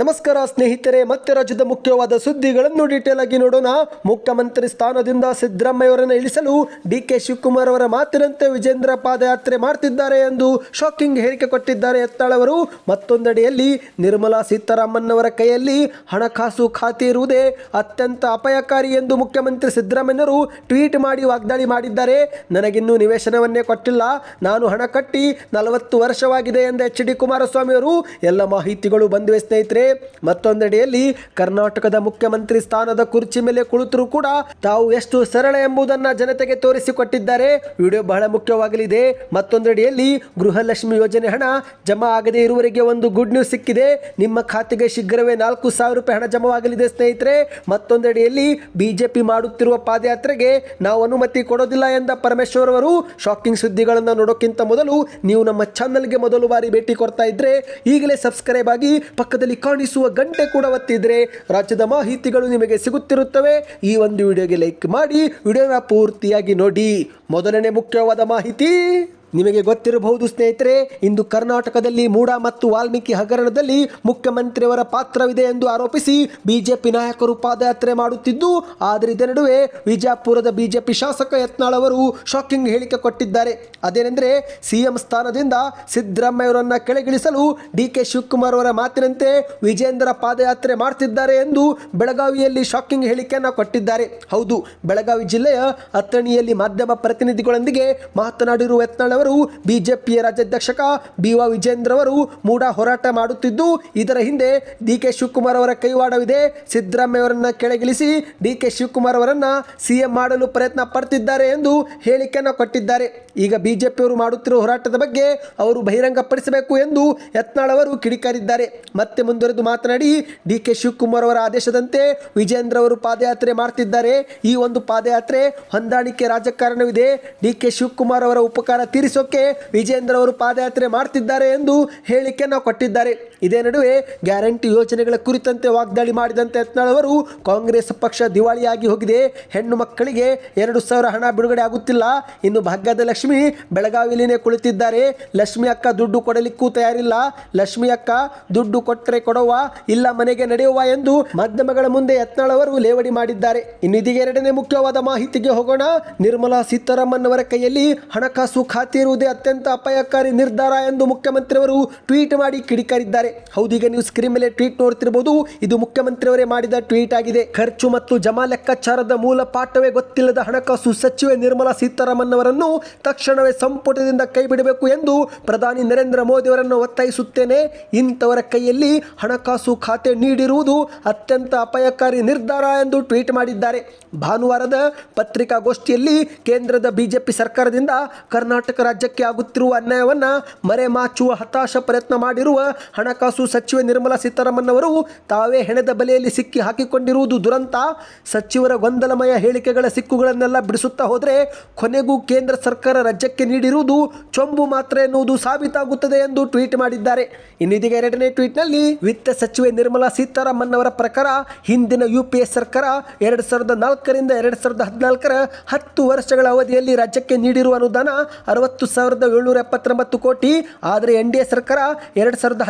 ನಮಸ್ಕಾರ ಸ್ನೇಹಿತರೆ, ಮತ್ತೆ ರಾಜ್ಯದ ಮುಖ್ಯವಾದ ಸುದ್ದಿಗಳನ್ನು ಡೀಟೇಲ್ ಆಗಿ ನೋಡೋಣ. ಮುಖ್ಯಮಂತ್ರಿ ಸ್ಥಾನದಿಂದ ಸಿದ್ದರಾಮಯ್ಯವರನ್ನು ಇಳಿಸಲು ಡಿ ಕೆ ಶಿವಕುಮಾರ್ ಅವರ ಮಾತಿನಂತೆ ವಿಜೇಂದ್ರ ಪಾದಯಾತ್ರೆ ಮಾಡ್ತಿದ್ದಾರೆ ಎಂದು ಶಾಕಿಂಗ್ ಹೇಳಿಕೆ ಕೊಟ್ಟಿದ್ದಾರೆ ಎತ್ತಾಳವರು. ಮತ್ತೊಂದೆಡೆಯಲ್ಲಿ ನಿರ್ಮಲಾ ಸೀತಾರಾಮನ್ ಅವರ ಕೈಯಲ್ಲಿ ಹಣಕಾಸು ಖಾತೆ ಇರುವುದೇ ಅತ್ಯಂತ ಅಪಾಯಕಾರಿ ಎಂದು ಮುಖ್ಯಮಂತ್ರಿ ಸಿದ್ದರಾಮಯ್ಯವರು ಟ್ವೀಟ್ ಮಾಡಿ ವಾಗ್ದಾಳಿ ಮಾಡಿದ್ದಾರೆ. ನನಗಿನ್ನೂ ನಿವೇಶನವನ್ನೇ ಕೊಟ್ಟಿಲ್ಲ. ನಾನು ಹಣ ಕಟ್ಟಿ ನಲವತ್ತು ವರ್ಷವಾಗಿದೆ ಎಂದ ಎಚ್ ಡಿ ಕುಮಾರಸ್ವಾಮಿ ಅವರು ಎಲ್ಲ ಮಾಹಿತಿಗಳು ಬಂದಿವೆ ಸ್ನೇಹಿತರೆ. ಮತ್ತೊಂದೆಡೆಯಲ್ಲಿ ಕರ್ನಾಟಕದ ಮುಖ್ಯಮಂತ್ರಿ ಸ್ಥಾನದ ಕುರ್ಚಿ ಮೇಲೆ ಕುಳಿತರೂ ಕೂಡ ತಾವು ಎಷ್ಟು ಸರಳ ಎಂಬುದನ್ನ ಜನತೆಗೆ ತೋರಿಸಿಕೊಟ್ಟಿದ್ದಾರೆ. ವಿಡಿಯೋ ಬಹಳ ಮುಖ್ಯವಾಗಲಿದೆ. ಮತ್ತೊಂದೆಡೆಯಲ್ಲಿ ಗೃಹಲಕ್ಷ್ಮಿ ಯೋಜನೆ ಹಣ ಜಮಾ ಆಗದೆ ಇರುವವರಿಗೆ ಒಂದು ಗುಡ್ ನ್ಯೂಸ್ ಸಿಕ್ಕಿದೆ. ನಿಮ್ಮ ಖಾತೆಗೆ ಶೀಘ್ರವೇ ನಾಲ್ಕು ಸಾವಿರ ರೂಪಾಯಿ ಹಣ ಜಮಾವಾಗಲಿದೆ ಸ್ನೇಹಿತರೆ. ಮತ್ತೊಂದೆಡೆಯಲ್ಲಿ ಬಿಜೆಪಿ ಮಾಡುತ್ತಿರುವ ಪಾದಯಾತ್ರೆಗೆ ನಾವು ಅನುಮತಿ ಕೊಡೋದಿಲ್ಲ ಎಂದ ಪರಮೇಶ್ವರ್ ಅವರು ಶಾಕಿಂಗ್ ಸುದ್ದಿಗಳನ್ನು ನೋಡೋಕ್ಕಿಂತ ಮೊದಲು ನೀವು ನಮ್ಮ ಚಾನಲ್ಗೆ ಮೊದಲು ಬಾರಿ ಭೇಟಿ ಕೊಡ್ತಾ ಇದ್ರೆ ಈಗಲೇ ಸಬ್ಸ್ಕ್ರೈಬ್ ಆಗಿ ಪಕ್ಕದಲ್ಲಿ ಕಾಣಿಸುವ ಗಂಟೆ ಕೂಡ ಒತ್ತಿದ್ರೆ ರಾಜ್ಯದ ಮಾಹಿತಿಗಳು ನಿಮಗೆ ಸಿಗುತ್ತಿರುತ್ತವೆ. ಈ ಒಂದು ವಿಡಿಯೋಗೆ ಲೈಕ್ ಮಾಡಿ. ವಿಡಿಯೋನ ಪೂರ್ತಿಯಾಗಿ ನೋಡಿ. ಮೊದಲನೇ ಮುಖ್ಯವಾದ ಮಾಹಿತಿ. ನಿಮಗೆ ಗೊತ್ತಿರಬಹುದು ಸ್ನೇಹಿತರೆ, ಇಂದು ಕರ್ನಾಟಕದಲ್ಲಿ ಮೂಡ ಮತ್ತು ವಾಲ್ಮೀಕಿ ಹಗರಣದಲ್ಲಿ ಮುಖ್ಯಮಂತ್ರಿಯವರ ಪಾತ್ರವಿದೆ ಎಂದು ಆರೋಪಿಸಿ ಬಿಜೆಪಿ ನಾಯಕರು ಪಾದಯಾತ್ರೆ ಮಾಡುತ್ತಿದ್ದು, ಆದರೆ ಇದರ ನಡುವೆ ವಿಜಯಪುರದ ಬಿಜೆಪಿ ಶಾಸಕ ಯತ್ನಾಳ್ ಅವರು ಶಾಕಿಂಗ್ ಹೇಳಿಕೆ ಕೊಟ್ಟಿದ್ದಾರೆ. ಅದೇನೆಂದರೆ, ಸಿಎಂ ಸ್ಥಾನದಿಂದ ಸಿದ್ದರಾಮಯ್ಯವರನ್ನ ಕೆಳಗಿಳಿಸಲು ಡಿ ಕೆ ಶಿವಕುಮಾರ್ ಅವರ ಮಾತಿನಂತೆ ವಿಜೇಂದ್ರ ಪಾದಯಾತ್ರೆ ಮಾಡ್ತಿದ್ದಾರೆ ಎಂದು ಬೆಳಗಾವಿಯಲ್ಲಿ ಶಾಕಿಂಗ್ ಹೇಳಿಕೆಯನ್ನು ಕೊಟ್ಟಿದ್ದಾರೆ. ಹೌದು, ಬೆಳಗಾವಿ ಜಿಲ್ಲೆಯ ಅಥಣಿಯಲ್ಲಿ ಮಾಧ್ಯಮ ಪ್ರತಿನಿಧಿಗಳೊಂದಿಗೆ ಮಾತನಾಡಿರುವ ಯತ್ನಾಳ್ ಅವರು ಬಿಜೆಪಿಯ ರಾಜ್ಯಾಧ್ಯಕ್ಷಕ ಬಿ ವಿಜೇಂದ್ರ ಅವರು ಮೂಡ ಹೋರಾಟ ಮಾಡುತ್ತಿದ್ದು, ಇದರ ಹಿಂದೆ ಡಿ ಕೆ ಶಿವಕುಮಾರ್ ಅವರ ಕೈವಾಡವಿದೆ. ಸಿದ್ದರಾಮಯ್ಯ ಅವರನ್ನ ಕೆಳಗಿಳಿಸಿ ಡಿ ಕೆ ಶಿವಕುಮಾರ್ ಅವರನ್ನ ಸಿಎಂ ಮಾಡಲು ಪ್ರಯತ್ನ ಪಡ್ತಿದ್ದಾರೆ ಎಂದು ಹೇಳಿಕೆಯನ್ನು ಕೊಟ್ಟಿದ್ದಾರೆ. ಈಗ ಬಿಜೆಪಿಯವರು ಮಾಡುತ್ತಿರುವ ಹೋರಾಟದ ಬಗ್ಗೆ ಅವರು ಬಹಿರಂಗಪಡಿಸಬೇಕು ಎಂದು ಯತ್ನಾಳ್ ಅವರು ಕಿಡಿಕಾರಿದ್ದಾರೆ. ಮತ್ತೆ ಮುಂದುವರೆದು ಮಾತನಾಡಿ ಡಿ ಕೆ ಶಿವಕುಮಾರ್ ಅವರ ಆದೇಶದಂತೆ ವಿಜೇಂದ್ರ ಅವರು ಪಾದಯಾತ್ರೆ ಮಾಡ್ತಿದ್ದಾರೆ. ಈ ಒಂದು ಪಾದಯಾತ್ರೆ ಹೊಂದಾಣಿಕೆ ರಾಜಕಾರಣವಿದೆ. ಡಿ ಕೆ ಶಿವಕುಮಾರ್ ಅವರ ಉಪಕಾರ ತೀರಿಸೋಕೆ ವಿಜೇಂದ್ರ ಅವರು ಪಾದಯಾತ್ರೆ ಮಾಡ್ತಿದ್ದಾರೆ ಎಂದು ಹೇಳಿಕೆಯನ್ನು ಕೊಟ್ಟಿದ್ದಾರೆ. ಇದೇ ನಡುವೆ ಗ್ಯಾರಂಟಿ ಯೋಜನೆಗಳ ಕುರಿತಂತೆ ವಾಗ್ದಾಳಿ ಮಾಡಿದಂತೆ ಯತ್ನಾಳ್ ಅವರು ಕಾಂಗ್ರೆಸ್ ಪಕ್ಷ ದಿವಾಳಿಯಾಗಿ ಹೋಗಿದೆ. ಹೆಣ್ಣು ಮಕ್ಕಳಿಗೆ ಎರಡು ಸಾವಿರ ಹಣ ಬಿಡುಗಡೆ ಆಗುತ್ತಿಲ್ಲ. ಇನ್ನು ಭಾಗ್ಯದ ಲಕ್ಷ್ಮಿ ಬೆಳಗಾವಿಲಿನೇ ಕುಳಿತಿದ್ದಾರೆ. ಲಕ್ಷ್ಮಿ ಅಕ್ಕ ದುಡ್ಡು ಕೊಡಲಿಕ್ಕೂ ತಯಾರಿಲ್ಲ. ಲಕ್ಷ್ಮಿ ಅಕ್ಕ ದುಡ್ಡು ಕೊಟ್ಟರೆ ಕೊಡುವ, ಇಲ್ಲ ಮನೆಗೆ ನಡೆಯುವ ಎಂದು ಮಾಧ್ಯಮಗಳ ಮುಂದೆ ಯತ್ನಾಳ್ ಅವರು ಲೇವಡಿ ಮಾಡಿದ್ದಾರೆ. ಇನ್ನು ಇದೀಗ ಎರಡನೇ ಮುಖ್ಯವಾದ ಮಾಹಿತಿಗೆ ಹೋಗೋಣ. ನಿರ್ಮಲಾ ಸೀತಾರಾಮನ್ ಅವರ ಕೈಯಲ್ಲಿ ಹಣಕಾಸು ಖಾತೆ ಇರುವುದೇ ಅತ್ಯಂತ ಅಪಾಯಕಾರಿ ನಿರ್ಧಾರ ಎಂದು ಮುಖ್ಯಮಂತ್ರಿಯವರು ಟ್ವೀಟ್ ಮಾಡಿ ಕಿಡಿಕಾರಿದ್ದಾರೆ. ಹೌದು, ಈಗ ನೀವು ಸ್ಕ್ರೀನ್ ಮೇಲೆ ಟ್ವೀಟ್ ನೋಡ್ತಿರಬಹುದು ಇದು ಮುಖ್ಯಮಂತ್ರಿಯವರೇ ಮಾಡಿದ ಟ್ವೀಟ್ ಆಗಿದೆ. ಖರ್ಚು ಮತ್ತು ಜಮಾ ಲೆಕ್ಕಾಚಾರದ ಮೂಲ ಪಾಠವೇ ಗೊತ್ತಿಲ್ಲದ ಹಣಕಾಸು ಸಚಿವೆ ನಿರ್ಮಲಾ ಸೀತಾರಾಮನ್ ಅವರನ್ನು ತಕ್ಷಣವೇ ಸಂಪುಟದಿಂದ ಕೈಬಿಡಬೇಕು ಎಂದು ಪ್ರಧಾನಿ ನರೇಂದ್ರ ಮೋದಿ ಅವರನ್ನು ಒತ್ತಾಯಿಸುತ್ತೇನೆ. ಇಂಥವರ ಕೈಯಲ್ಲಿ ಹಣಕಾಸು ಖಾತೆ ನೀಡಿರುವುದು ಅತ್ಯಂತ ಅಪಾಯಕಾರಿ ನಿರ್ಧಾರ ಎಂದು ಟ್ವೀಟ್ ಮಾಡಿದ್ದಾರೆ. ಭಾನುವಾರದ ಪತ್ರಿಕಾಗೋಷ್ಠಿಯಲ್ಲಿ ಕೇಂದ್ರದ ಬಿಜೆಪಿ ಸರ್ಕಾರದಿಂದ ಕರ್ನಾಟಕ ರಾಜ್ಯಕ್ಕೆ ಆಗುತ್ತಿರುವ ಅನ್ಯಾಯವನ್ನ ಮರೆಮಾಚುವ ಹತಾಶ ಪ್ರಯತ್ನ ಮಾಡಿರುವ ಹಣಕಾಸು ಸಚಿವೆ ನಿರ್ಮಲಾ ಸೀತಾರಾಮನ್ ಅವರು ತಾವೇ ಹೆಣೆದ ಬಲೆಯಲ್ಲಿ ಸಿಕ್ಕಿ ಹಾಕಿಕೊಂಡಿರುವುದು ದುರಂತ. ಸಚಿವರ ಗೊಂದಲಮಯ ಹೇಳಿಕೆಗಳ ಸಿಕ್ಕುಗಳನ್ನೆಲ್ಲ ಬಿಡಿಸುತ್ತಾ ಹೋದರೆ ಕೊನೆಗೂ ಕೇಂದ್ರ ಸರ್ಕಾರ ರಾಜ್ಯಕ್ಕೆ ನೀಡಿರುವುದು ಚೊಂಬು ಮಾತ್ರ ಎನ್ನುವುದು ಸಾಬೀತಾಗುತ್ತದೆ ಎಂದು ಟ್ವೀಟ್ ಮಾಡಿದ್ದಾರೆ. ಇನ್ನಿದೀಗ ಎರಡನೇ ಟ್ವೀಟ್ನಲ್ಲಿ ವಿತ್ತ ಸಚಿವೆ ನಿರ್ಮಲಾ ಸೀತಾರಾಮನ್ ಅವರ ಪ್ರಕಾರ ಹಿಂದಿನ ಯು ಸರ್ಕಾರ ಎರಡು ಸಾವಿರದ ನಾಲ್ಕರಿಂದ ಎರಡು ಸಾವಿರದ ಹದಿನಾಲ್ಕರ ಹತ್ತು ವರ್ಷಗಳ ಅವಧಿಯಲ್ಲಿ ರಾಜ್ಯಕ್ಕೆ ನೀಡಿರುವ ಅನುದಾನ ಅರವತ್ತು ಸಾವಿರದ ಏಳ್ನೂರ ಎಪ್ಪತ್ತೊಂಬತ್ತು ಕೋಟಿ. ಆದರೆ ಎನ್ ಡಿ ಎ ಸರ್ಕಾರ ಎರಡು ಸಾವಿರದ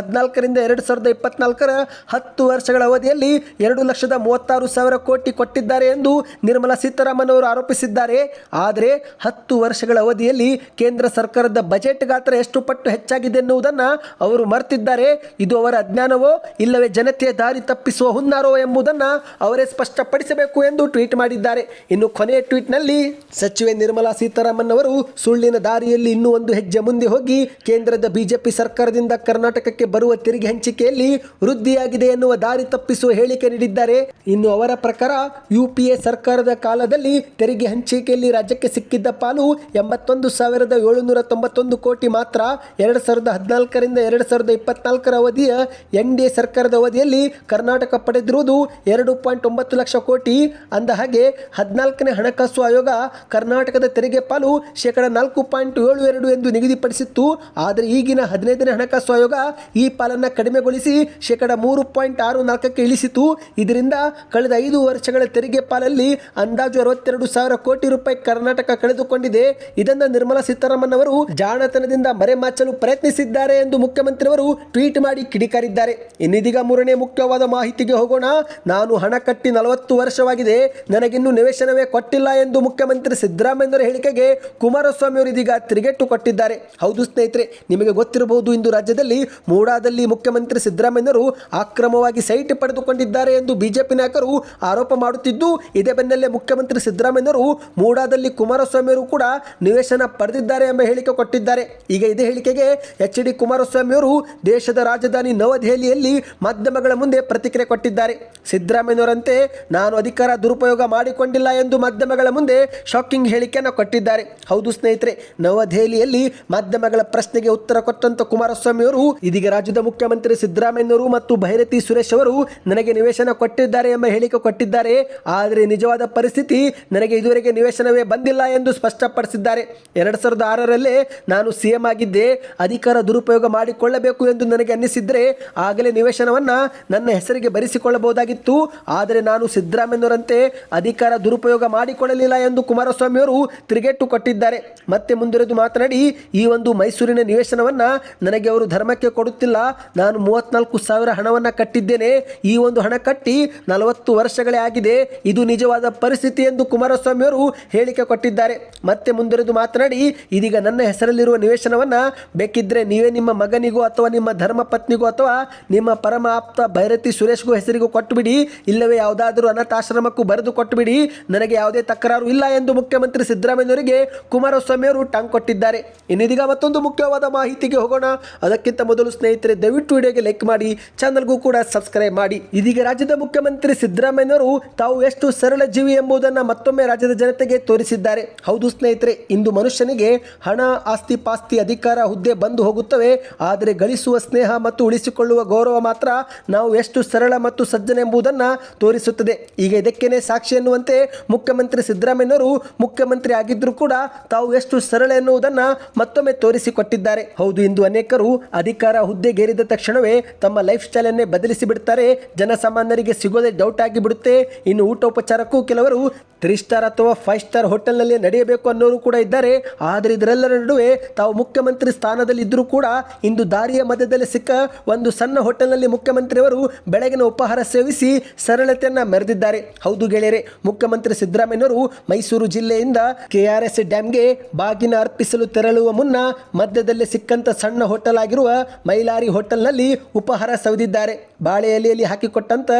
ಹದಿನಾಲ್ಕರಿಂದ ಎರಡು ಸಾವಿರದ ಇಪ್ಪತ್ನಾಲ್ಕರ ಹತ್ತು ವರ್ಷಗಳ ಅವಧಿಯಲ್ಲಿ ಎರಡು ಲಕ್ಷದ ಮೂವತ್ತಾರು ಸಾವಿರ ಕೋಟಿ ಕೊಟ್ಟಿದ್ದಾರೆ ಎಂದು ನಿರ್ಮಲಾ ಸೀತಾರಾಮನ್ ಅವರು ಆರೋಪಿಸಿದ್ದಾರೆ. ಆದರೆ ಹತ್ತು ವರ್ಷಗಳ ಅವಧಿಯಲ್ಲಿ ಕೇಂದ್ರ ಸರ್ಕಾರದ ಬಜೆಟ್ ಗಾತ್ರ ಎಷ್ಟು ಪಟ್ಟು ಹೆಚ್ಚಾಗಿದೆ ಎನ್ನುವುದನ್ನು ಅವರು ಮರೆತಿದ್ದಾರೆ. ಇದು ಅವರ ಅಜ್ಞಾನವೋ, ಇಲ್ಲವೇ ಜನತೆಯ ದಾರಿ ತಪ್ಪಿಸುವ ಹುನ್ನಾರೋ ಎಂಬುದನ್ನು ಅವರೇ ಸ್ಪಷ್ಟಪಡಿಸಬೇಕು ಎಂದು ಟ್ವೀಟ್ ಮಾಡಿದ್ದಾರೆ. ಇನ್ನು ಕೊನೆಯ ಟ್ವೀಟ್ನಲ್ಲಿ ಸಚಿವೆ ನಿರ್ಮಲಾ ಸೀತಾರಾಮನ್ ಅವರು ಸುಳ್ಳಿನ ದಾರಿಯಲ್ಲಿ ಇನ್ನೂ ಒಂದು ಹೆಜ್ಜೆ ಮುಂದೆ ಹೋಗಿ ಕೇಂದ್ರದ ಬಿಜೆಪಿ ಸರ್ಕಾರದಿಂದ ಕರ್ನಾಟಕಕ್ಕೆ ಬರುವ ತೆರಿಗೆ ಹಂಚಿಕೆಯಲ್ಲಿ ವೃದ್ಧಿಯಾಗಿದೆ ಎನ್ನುವ ದಾರಿ ತಪ್ಪಿಸುವ ಹೇಳಿಕೆ ನೀಡಿದ್ದಾರೆ. ಇನ್ನು ಅವರ ಪ್ರಕಾರ ಯುಪಿಎ ಸರ್ಕಾರದ ಕಾಲದಲ್ಲಿ ತೆರಿಗೆ ಹಂಚಿಕೆಯಲ್ಲಿ ರಾಜ್ಯಕ್ಕೆ ಸಿಕ್ಕಿದ್ದ ಪಾಲು ಎಂಬತ್ತೊಂದು ಸಾವಿರದ ಏಳುನೂರ ತೊಂಬತ್ತೊಂದು ಕೋಟಿ ಮಾತ್ರ. ಎರಡು ಸಾವಿರದ ಹದಿನಾಲ್ಕರಿಂದ ಎರಡು ಸಾವಿರದ ಇಪ್ಪತ್ನಾಲ್ಕರ ಅವಧಿಯ ಎನ್ ಡಿ ಎ ಸರ್ಕಾರದ ಅವಧಿಯಲ್ಲಿ ಕರ್ನಾಟಕ ಪಡೆದಿರುವುದು ಎರಡು ಪಾಯಿಂಟ್ ಒಂಬತ್ತು ಲಕ್ಷ ಕೋಟಿ. ಅಂದ ಹಾಗೆ ಹದಿನಾಲ್ಕನೇ ಹಣಕಾಸು ಆಯೋಗ ಕರ್ನಾಟಕದ ತೆರಿಗೆ ಪಾಲು ಶೇಕಡ ನಾಲ್ಕು ಪಾಯಿಂಟ್ ಏಳು ಎರಡು ಎಂದು ನಿಗದಿಪಡಿಸಿತ್ತು. ಆದರೆ ಈಗಿನ ಹದಿನೈದನೇ ಹಣಕಾಸು ಆಯೋಗ ಈ ಪಾಲನ್ನು ಕಡಿಮೆಗೊಳಿಸಿ ಶೇಕಡ ಮೂರು ಪಾಯಿಂಟ್ ಆರು ನಾಲ್ಕಕ್ಕೆ ಇಳಿಸಿತು. ಇದರಿಂದ ಕಳೆದ ಐದು ವರ್ಷಗಳ ತೆರಿಗೆ ಪಾಲಲ್ಲಿ ಅಂದಾಜು ಅರವತ್ತೆರಡು ಸಾವಿರ ಕೋಟಿ ರೂಪಾಯಿ ಕರ್ನಾಟಕ ಕಳೆದುಕೊಂಡಿದೆ. ಇದನ್ನು ನಿರ್ಮಲಾ ಸೀತಾರಾಮನ್ ಅವರು ಜಾಣತನದಿಂದ ಮರೆಮಾಚಲು ಪ್ರಯತ್ನಿಸಿದ್ದಾರೆ ಎಂದು ಮುಖ್ಯಮಂತ್ರಿಯವರು ಟ್ವೀಟ್ ಮಾಡಿ ಕಿಡಿಕಾರಿದ್ದಾರೆ. ಇನ್ನಿದೀಗ ಮೂರನೇ ಮುಖ್ಯವಾದ ಮಾಹಿತಿಗೆ ಹೋಗೋಣ. ನಾನು ಹಣ ಕಟ್ಟಿ ನಲವತ್ತು ವರ್ಷವಾಗಿದೆ. ನನಗಿನ್ನೂ ನಿವೇಶನವೇ ಕೊಟ್ಟಿಲ್ಲ ಎಂದು ಮುಖ್ಯಮಂತ್ರಿ ಸಿದ್ದರಾಮಯ್ಯನವರ ಹೇಳಿಕೆಗೆ ಕುಮಾರಸ್ವಾಮಿ ಅವರು ಇದೀಗ ತಿರುಗೇಟು ಕೊಟ್ಟಿದ್ದಾರೆ. ಹೌದು ಸ್ನೇಹಿತರೆ, ನಿಮಗೆ ಗೊತ್ತಿರಬಹುದು ಇಂದು ರಾಜ್ಯದಲ್ಲಿ ಮೂಡಾದಲ್ಲಿ ಮುಖ್ಯಮಂತ್ರಿ ಸಿದ್ದರಾಮಯ್ಯನವರು ಅಕ್ರಮವಾಗಿ ಸೈಟ್ ಪಡೆದುಕೊಂಡಿದ್ದಾರೆ ಎಂದು ಬಿಜೆಪಿ ನಾಯಕರು ಆರೋಪ ಮಾಡುತ್ತಿದ್ದು, ಇದೇ ಬೆನ್ನಲ್ಲೇ ಮುಖ್ಯಮಂತ್ರಿ ಸಿದ್ದರಾಮಯ್ಯನವರು ಮೂಡಾದಲ್ಲಿ ಕುಮಾರಸ್ವಾಮಿ ಅವರು ಕೂಡ ನಿವೇಶನ ಪಡೆದಿದ್ದಾರೆ ಎಂಬ ಹೇಳಿಕೆ ಕೊಟ್ಟಿದ್ದಾರೆ. ಈಗ ಇದೇ ಹೇಳಿಕೆಗೆ ಎಚ್ ಡಿ ಕುಮಾರಸ್ವಾಮಿ ಅವರು ದೇಶದ ರಾಜಧಾನಿ ನವದೆಹಲಿಯಲ್ಲಿ ಮಾಧ್ಯಮಗಳ ಮುಂದೆ ಪ್ರತಿಕ್ರಿಯೆ ಕೊಟ್ಟಿದ್ದಾರೆ. ಸಿದ್ದರಾಮಯ್ಯನವರಂತೆ ನಾನು ಅಧಿಕಾರ ದುರುಪಯೋಗ ಮಾಡಿಕೊಂಡಿಲ್ಲ ಎಂದು ಮಾಧ್ಯಮಗಳ ಮುಂದೆ ಶಾಕಿಂಗ್ ಹೇಳಿಕೆಯನ್ನು ಕೊಟ್ಟಿದ್ದಾರೆ. ಹೌದು ಸ್ನೇಹಿತರೆ, ನವದೆಹಲಿಯಲ್ಲಿ ಮಾಧ್ಯಮಗಳ ಪ್ರಶ್ನೆಗೆ ಉತ್ತರ ಕೊಟ್ಟಂತ ಕುಮಾರಸ್ವಾಮಿ ಅವರು ಇದೀಗ ರಾಜ್ಯದ ಮುಖ್ಯಮಂತ್ರಿ ಸಿದ್ದರಾಮಯ್ಯನವರು ಮತ್ತು ಭೈರತಿ ಸುರೇಶ್ ಅವರು ನನಗೆ ನಿವೇಶನ ಕೊಟ್ಟಿದ್ದಾರೆ ಎಂಬ ಹೇಳಿಕೆ ಕೊಟ್ಟಿದ್ದಾರೆ. ಆದರೆ ನಿಜವಾದ ಪರಿಸ್ಥಿತಿ ನನಗೆ ಇದುವರೆಗೆ ನಿವೇಶನವೇ ಬಂದಿಲ್ಲ ಎಂದು ಸ್ಪಷ್ಟಪಡಿಸಿದ್ದಾರೆ. ಎರಡು ಸಾವಿರದ ಆರರಲ್ಲೇ ನಾನು ಸಿಎಂ ಆಗಿದ್ದೆ. ಅಧಿಕಾರ ದುರುಪಯೋಗ ಮಾಡಿಕೊಳ್ಳಬೇಕು ಎಂದು ನನಗೆ ಅನ್ನಿಸಿದ್ರೆ ಆಗಲೇ ನಿವೇಶನವನ್ನು ನನ್ನ ಹೆಸರಿಗೆ ಬರೆಸಿಕೊಳ್ಳಬಹುದಾಗಿತ್ತು. ಆದರೆ ನಾನು ಸಿದ್ದರಾಮಯ್ಯನವರಂತೆ ಅಧಿಕಾರ ದುರುಪಯೋಗ ಮಾಡಿಕೊಳ್ಳಲಿಲ್ಲ ಎಂದು ಕುಮಾರಸ್ವಾಮಿಯವರು ತಿರುಗೇಟು ಕೊಟ್ಟಿದ್ದಾರೆ. ಮತ್ತೆ ಮುಂದುವರೆದು ಮಾತನಾಡಿ, ಈ ಒಂದು ಮೈಸೂರಿನ ನಿವೇಶನವನ್ನು ನನಗೆ ಅವರು ಧರ್ಮಕ್ಕೆ ಕೊಡುತ್ತಿಲ್ಲ. ನಾನು ಮೂವತ್ನಾಲ್ಕು ಸಾವಿರ ಹಣವನ್ನು ಕಟ್ಟಿದ್ದೇನೆ. ಈ ಒಂದು ಹಣ ಕಟ್ಟಿ ನಲವತ್ತು ವರ್ಷಗಳೇ ಆಗಿದೆ. ಇದು ನಿಜವಾದ ಪರಿಸ್ಥಿತಿ ಎಂದು ಕುಮಾರಸ್ವಾಮಿಯವರು ಹೇಳಿಕೆ ಕೊಟ್ಟಿದ್ದಾರೆ. ಮತ್ತೆ ಮುಂದುವರೆದು ಮಾತನಾಡಿ, ಇದೀಗ ನನ್ನ ಹೆಸರಲ್ಲಿರುವ ನಿವೇಶನವನ್ನ ಬೇಕಿದ್ರೆ ನೀವೇ ನಿಮ್ಮ ಮಗನಿಗೂ ಅಥವಾ ನಿಮ್ಮ ಧರ್ಮ ಪತ್ನಿಗೂ ಅಥವಾ ನಿಮ್ಮ ಪರಮ ಆಪ್ತ ಭೈರತಿ ಸುರೇಶ್ಗೂ ಹೆಸರಿಗೂ ಕೊಟ್ಟುಬಿಡಿ. ಇಲ್ಲವೇ ಯಾವುದಾದರೂ ಅನಾಥಾಶ್ರಮಕ್ಕೂ ಬರೆದು ಕೊಟ್ಟುಬಿಡಿ. ನನಗೆ ಯಾವುದೇ ತಕರಾರು ಇಲ್ಲ ಎಂದು ಮುಖ್ಯಮಂತ್ರಿ ಸಿದ್ದರಾಮಯ್ಯನವರಿಗೆ ಕುಮಾರಸ್ವಾಮಿಯವರು ಟಾಂಗ್ ಕೊಟ್ಟಿದ್ದಾರೆ. ಇನ್ನಿದೀಗ ಮತ್ತೊಂದು ಮುಖ್ಯವಾದ ಮಾಹಿತಿಗೆ ಹೋಗೋಣ. ಅದಕ್ಕಿಂತ ಮೊದಲು ಸ್ನೇಹಿತರೆ ದಯವಿಟ್ಟು ವಿಡಿಯೋಗೆ ಲೈಕ್ ಮಾಡಿ, ಚಾನಲ್ಗೂ ಕೂಡ ಸಬ್ಸ್ಕ್ರೈಬ್ ಮಾಡಿ. ಇದೀಗ ರಾಜ್ಯದ ಮುಖ್ಯಮಂತ್ರಿ ಸಿದ್ದರಾಮಯ್ಯನವರು ತಾವು ಎಷ್ಟು ಸರಳ ಜೀವಿ ಎಂಬುದನ್ನು ಮತ್ತೊಮ್ಮೆ ರಾಜ್ಯದ ಜನತೆಗೆ ತೋರಿಸಿದ್ದಾರೆ. ಹೌದು ಸ್ನೇಹಿತರೆ, ಇಂದು ಮನುಷ್ಯನಿಗೆ ಹಣ, ಆಸ್ತಿ ಪಾಸ್ತಿ, ಅಧಿಕಾರ, ಹುದ್ದೆ ಬಂದು ಹೋಗುತ್ತವೆ. ಆದರೆ ಗಳಿಸುವ ಸ್ನೇಹ ಮತ್ತು ಉಳಿಸಿಕೊಳ್ಳುವ ಗೌರವ ಮಾತ್ರ ನಾವು ಎಷ್ಟು ಸರಳ ಮತ್ತು ಸಜ್ಜನ ಎಂಬುದನ್ನು ತೋರಿಸುತ್ತದೆ. ಈಗ ಇದಕ್ಕೇನೆ ಸಾಕ್ಷಿ ಎನ್ನುವಂತೆ ಮುಖ್ಯಮಂತ್ರಿ ಸಿದ್ದರಾಮಯ್ಯನವರು ಮುಖ್ಯಮಂತ್ರಿ ಆಗಿದ್ದರೂ ಕೂಡ ತಾವು ಎಷ್ಟು ಸರಳ ಎನ್ನುವುದನ್ನು ಮತ್ತೊಮ್ಮೆ ತೋರಿಸಿಕೊಟ್ಟಿದ್ದಾರೆ. ಹೌದು, ಇಂದು ಅನೇಕರು ಅಧಿಕಾರ ಹುದ್ದೆಗೇರಿದ ತಕ್ಷಣವೇ ತಮ್ಮ ಲೈಫ್ ಸ್ಟೈಲನ್ನೇ ಬದಲಿಸಿ ಬಿಡ್ತಾರೆ. ಜನಸಾಮಾನ್ಯರಿಗೆ ಸಿಗೋದೇ ಡೌಟ್ ಆಗಿ ಬಿಡುತ್ತೆ. ಇನ್ನು ಊಟೋಪಚಾರಕ್ಕೂ ಕೆಲವರು ತ್ರೀ ಸ್ಟಾರ್ ಅಥವಾ ಫೈವ್ ಸ್ಟಾರ್ ಹೋಟೆಲ್ನಲ್ಲಿ ನಡೆಯಬೇಕು ಅನ್ನೋರು ಕೂಡ ಇದ್ದಾರೆ. ಆದರೆ ಇದರೆಲ್ಲರ ನಡುವೆ ತಾವು ಮುಖ್ಯಮಂತ್ರಿ ಸ್ಥಾನದಲ್ಲಿ ಇದ್ದರೂ ಕೂಡ ಇಂದು ದಾರಿಯ ಮಧ್ಯದಲ್ಲಿ ಸಿಕ್ಕ ಒಂದು ಸಣ್ಣ ಹೋಟೆಲ್ನಲ್ಲಿ ಮುಖ್ಯಮಂತ್ರಿಯವರು ಬೆಳಗಿನ ಉಪಹಾರ ಸೇವಿಸಿ ಸರಳತೆಯನ್ನು ಮೆರೆದಿದ್ದಾರೆ. ಹೌದು ಗೆಳೆಯರೆ, ಮುಖ್ಯಮಂತ್ರಿ ಸಿದ್ದರಾಮಯ್ಯವರು ಮೈಸೂರು ಜಿಲ್ಲೆಯಿಂದ ಕೆಆರ್ಎಸ್ ಡ್ಯಾಮ್ಗೆ ಬಾಗಿನ ಅರ್ಪಿಸಲು ತೆರಳುವ ಮುನ್ನ ಮಧ್ಯದಲ್ಲಿ ಸಿಕ್ಕಂತ ಸಣ್ಣ ಹೋಟೆಲ್ ಆಗಿರುವ ಮೈಲಾರಿ ಹೋಟೆಲ್ನಲ್ಲಿ ಉಪಹಾರ ಸವಿದಿದ್ದಾರೆ. ಬಾಳೆ ಎಲೆಯಲ್ಲಿ ಹಾಕಿಕೊಟ್ಟಂತ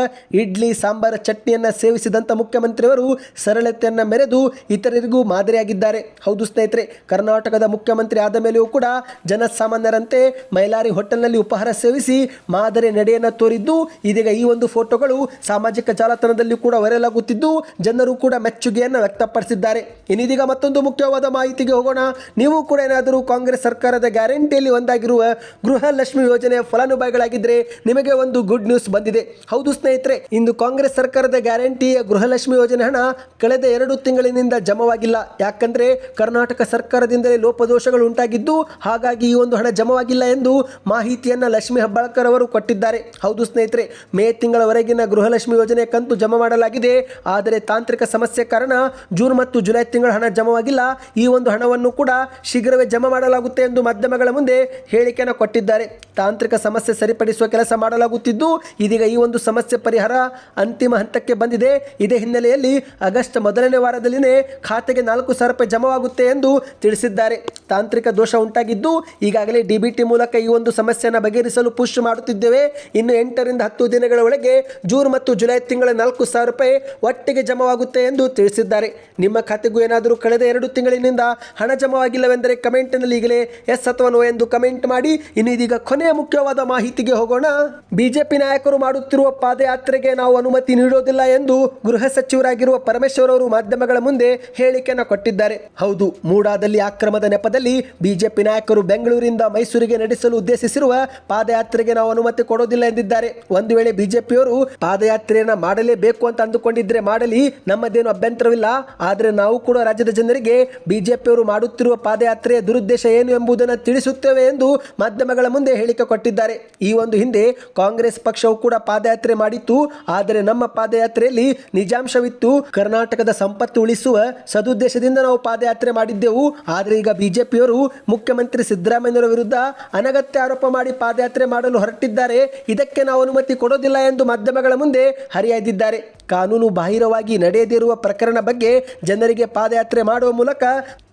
ಇಡ್ಲಿ, ಸಾಂಬಾರ, ಚಟ್ನಿಯನ್ನು ಸೇವಿಸಿದಂಥ ಮುಖ್ಯಮಂತ್ರಿಯವರು ಸರಳತೆಯನ್ನು ಮೆರೆದು ಇತರರಿಗೂ ಮಾದರಿಯಾಗಿದ್ದಾರೆ. ಹೌದು ಸ್ನೇಹಿತರೆ, ಕರ್ನಾಟಕದ ಮುಖ್ಯಮಂತ್ರಿ ಆದ ಮೇಲೆಯೂ ಕೂಡ ಜನಸಾಮಾನ್ಯರಂತೆ ಮೈಲಾರಿ ಹೋಟೆಲ್ನಲ್ಲಿ ಉಪಹಾರ ಸೇವಿಸಿ ಮಾದರಿ ನಡೆಯನ್ನು ತೋರಿದ್ದು, ಇದೀಗ ಈ ಒಂದು ಫೋಟೋಗಳು ಸಾಮಾಜಿಕ ಜಾಲತಾಣದಲ್ಲಿ ಕೂಡ ವೈರಲ್ ಆಗುತ್ತಿದ್ದು, ಜನರು ಕೂಡ ಮೆಚ್ಚುಗೆಯನ್ನು ವ್ಯಕ್ತಪಡಿಸಿದ್ದಾರೆ. ಇನ್ನಿದೀಗ ಮತ್ತೊಂದು ಮುಖ್ಯವಾದ ಮಾಹಿತಿಗೆ ಹೋಗೋಣ. ನೀವು ಕೂಡ ಏನಾದರೂ ಕಾಂಗ್ರೆಸ್ ಸರ್ಕಾರದ ಗ್ಯಾರಂಟಿಯಲ್ಲಿ ಒಂದಾಗಿರುವ ಗೃಹಲಕ್ಷ್ಮಿ ಯೋಜನೆಯ ಫಲಾನುಭವಿಗಳಾಗಿದ್ದರೆ ನಿಮಗೆ ಒಂದು ಗುಡ್ ನ್ಯೂಸ್ ಬಂದಿದೆ. ಹೌದು ಸ್ನೇಹಿತರೆ, ಇಂದು ಕಾಂಗ್ರೆಸ್ ಸರ್ಕಾರದ ಗ್ಯಾರಂಟಿಯ ಗೃಹಲಕ್ಷ್ಮಿ ಯೋಜನೆ ಹಣ ಕಳೆದ ಎರಡು ತಿಂಗಳಿನಿಂದ ಜಮವಾಗಿಲ್ಲ. ಯಾಕಂದ್ರೆ ಕರ್ನಾಟಕ ಸರ್ಕಾರದಿಂದಲೇ ಲೋಪದೋಷಗಳು ಉಂಟಾಗಿದ್ದು, ಹಾಗಾಗಿ ಈ ಒಂದು ಹಣ ಜಮವಾಗಿಲ್ಲ ಎಂದು ಮಾಹಿತಿಯನ್ನು ಲಕ್ಷ್ಮಿ ಹೆಬ್ಬಾಳ್ಕರ್ ಅವರು ಕೊಟ್ಟಿದ್ದಾರೆ. ಹೌದು ಸ್ನೇಹಿತರೆ, ಮೇ ತಿಂಗಳವರೆಗಿನ ಗೃಹಲಕ್ಷ್ಮಿ ಯೋಜನೆ ಕಂತು ಜಮಾ ಮಾಡಲಾಗಿದೆ. ಆದರೆ ತಾಂತ್ರಿಕ ಸಮಸ್ಯೆ ಕಾರಣ ಜೂನ್ ಮತ್ತು ಜುಲೈ ತಿಂಗಳ ಹಣ ಜಮವಾಗಿಲ್ಲ. ಈ ಒಂದು ಹಣವನ್ನು ಕೂಡ ಶೀಘ್ರವೇ ಜಮಾ ಮಾಡಲಾಗುತ್ತೆ ಎಂದು ಮಾಧ್ಯಮಗಳ ಮುಂದೆ ಹೇಳಿಕೆಯನ್ನು ಕೊಟ್ಟಿದ್ದಾರೆ. ತಾಂತ್ರಿಕ ಸಮಸ್ಯೆ ಸರಿಪಡಿಸುವ ಕೆಲಸ ಮಾಡಲಾಗುತ್ತಿದ್ದು, ಇದೀಗ ಈ ಒಂದು ಸಮಸ್ಯೆ ಪರಿಹಾರ ಅಂತಿಮ ಹಂತಕ್ಕೆ ಬಂದಿದೆ. ಇದೇ ಹಿನ್ನೆಲೆಯಲ್ಲಿ ಆಗಸ್ಟ್ ಮೊದಲನೇ ವಾರದಲ್ಲಿನೇ ಖಾತೆಗೆ ನಾಲ್ಕು ಸಾವಿರ ರೂಪಾಯಿ ಜಮವಾಗುತ್ತೆ ಎಂದು ತಿಳಿಸಿದ್ದಾರೆ. ತಾಂತ್ರಿಕ ದೋಷ ಉಂಟಾಗಿದ್ದು, ಈಗಾಗಲೇ ಡಿಬಿಟಿ ಮೂಲಕ ಈ ಒಂದು ಸಮಸ್ಯೆಯನ್ನು ಬಗೆಹರಿಸಲು ಪುಷ್ ಮಾಡುತ್ತಿದ್ದೇವೆ. ಇನ್ನು ಎಂಟರಿಂದ ಹತ್ತು ದಿನಗಳ ಒಳಗೆ ಜೂನ್ ಮತ್ತು ಜುಲೈ ತಿಂಗಳ ನಾಲ್ಕು ಸಾವಿರ ರೂಪಾಯಿ ಒಟ್ಟಿಗೆ ಜಮವಾಗುತ್ತೆ ಎಂದು ತಿಳಿಸಿದ್ದಾರೆ. ನಿಮ್ಮ ಖಾತೆಗೂ ಏನಾದರೂ ಕಳೆದ ಎರಡು ತಿಂಗಳಿನಿಂದ ಹಣ ಜಮವಾಗಿಲ್ಲವೆಂದರೆ ಕಮೆಂಟ್ನಲ್ಲಿ ಈಗಲೇ ಎಸ್ ಅಥವಾ ನೋ ಎಂದು ಕಮೆಂಟ್ ಮಾಡಿ. ಇನ್ನು ಇದೀಗ ಕೊನೆಯ ಮುಖ್ಯವಾದ ಮಾಹಿತಿಗೆ ಹೋಗೋಣ. ಬಿಜೆಪಿ ನಾಯಕರು ಮಾಡುತ್ತಿರುವ ಪಾದಯಾತ್ರೆಗೆ ನಾವು ಅನುಮತಿ ನೀಡೋದಿಲ್ಲ ಎಂದು ಗೃಹ ಸಚಿವರಾಗಿರುವ ಪರಮೇಶ್ವರ್ ಅವರು ಮಾಧ್ಯಮಗಳ ಮುಂದೆ ಹೇಳಿಕೆಯನ್ನು ಕೊಟ್ಟಿದ್ದಾರೆ. ಹೌದು, ಮೂಡಾದಲ್ಲಿ ಆಕ್ರಮದ ನೆಪದಲ್ಲಿ ಬಿಜೆಪಿ ನಾಯಕರು ಬೆಂಗಳೂರಿಂದ ಮೈಸೂರಿಗೆ ನಡೆಸಲು ಉದ್ದೇಶಿಸಿರುವ ಪಾದಯಾತ್ರೆಗೆ ನಾವು ಅನುಮತಿ ಕೊಡೋದಿಲ್ಲ ಎಂದಿದ್ದಾರೆ. ಒಂದು ವೇಳೆ ಬಿಜೆಪಿಯವರು ಪಾದಯಾತ್ರೆಯನ್ನ ಮಾಡಲೇಬೇಕು ಅಂತ ಅಂದುಕೊಂಡಿದ್ರೆ ಮಾಡಲಿ, ನಮ್ಮದೇನು ಅಭ್ಯಂತರವಿಲ್ಲ. ಆದರೆ ನಾವು ಕೂಡ ರಾಜ್ಯದ ಜನರಿಗೆ ಬಿಜೆಪಿಯವರು ಮಾಡುತ್ತಿರುವ ಪಾದಯಾತ್ರೆಯ ದುರುದ್ದೇಶ ಏನು ಎಂಬುದನ್ನು ತಿಳಿಸುತ್ತೇವೆ ಎಂದು ಮಾಧ್ಯಮಗಳ ಮುಂದೆ ಹೇಳಿಕೆ ಕೊಟ್ಟಿದ್ದಾರೆ. ಈ ಒಂದು ಹಿಂದೆ ಕಾಂಗ್ರೆಸ್ ಪಕ್ಷವು ಕೂಡ ಪಾದಯಾತ್ರೆ ಮಾಡಿತ್ತು. ಆದರೆ ನಮ್ಮ ಪಾದಯಾತ್ರೆಯಲ್ಲಿ ನಿಜಾಂಶವಿತ್ತು. ಕರ್ನಾಟಕದ ಸಂಪತ್ತು ಉಳಿಸುವ ಸದುದ್ದೇಶದಿಂದ ನಾವು ಪಾದಯಾತ್ರೆ ಮಾಡಿದ್ದೆವು. ಆದರೆ ಈಗ ಬಿಜೆಪಿಯವರು ಮುಖ್ಯಮಂತ್ರಿ ಸಿದ್ದರಾಮಯ್ಯರ ವಿರುದ್ಧ ಅನಗತ್ಯ ಆರೋಪ ಮಾಡಿ ಪಾದಯಾತ್ರೆ ಮಾಡಲು ಹೊರಟಿದ್ದಾರೆ. ಇದಕ್ಕೆ ನಾವು ಅನುಮತಿ ಕೊಡೋದಿಲ್ಲ ಎಂದು ಮಾಧ್ಯಮಗಳ ಮುಂದೆ ಹರಿಹಾಯ್ದಿದ್ದಾರೆ ಕಾನೂನು ಬಾಹಿರವಾಗಿ ನಡೆಯದಿರುವ ಪ್ರಕರಣ ಬಗ್ಗೆ ಜನರಿಗೆ ಪಾದಯಾತ್ರೆ ಮಾಡುವ ಮೂಲಕ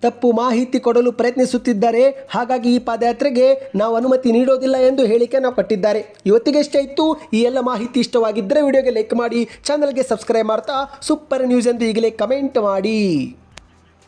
ತಪ್ಪು ಮಾಹಿತಿ ಕೊಡಲು ಪ್ರಯತ್ನಿಸುತ್ತಿದ್ದಾರೆ. ಹಾಗಾಗಿ ಈ ಪಾದಯಾತ್ರೆಗೆ ನಾವು ಅನುಮತಿ ನೀಡೋದಿಲ್ಲ ಎಂದು ಹೇಳಿಕೆಯನ್ನು ಕೊಟ್ಟಿದ್ದಾರೆ. ಇವತ್ತಿಗೆ ಇತ್ತು. ಈ ಎಲ್ಲ ಮಾಹಿತಿ ಇಷ್ಟವಾಗಿದ್ದರೆ ವಿಡಿಯೋಗೆ ಲೈಕ್ ಮಾಡಿ, ಚಾನಲ್ಗೆ ಸಬ್ಸ್ಕ್ರೈಬ್ ಮಾಡ್ತಾ, ಸೂಪರ್ ನ್ಯೂಸ್ ಎಂದು ಈಗಲೇ ಕಮೆಂಟ್ ಮಾಡಿ.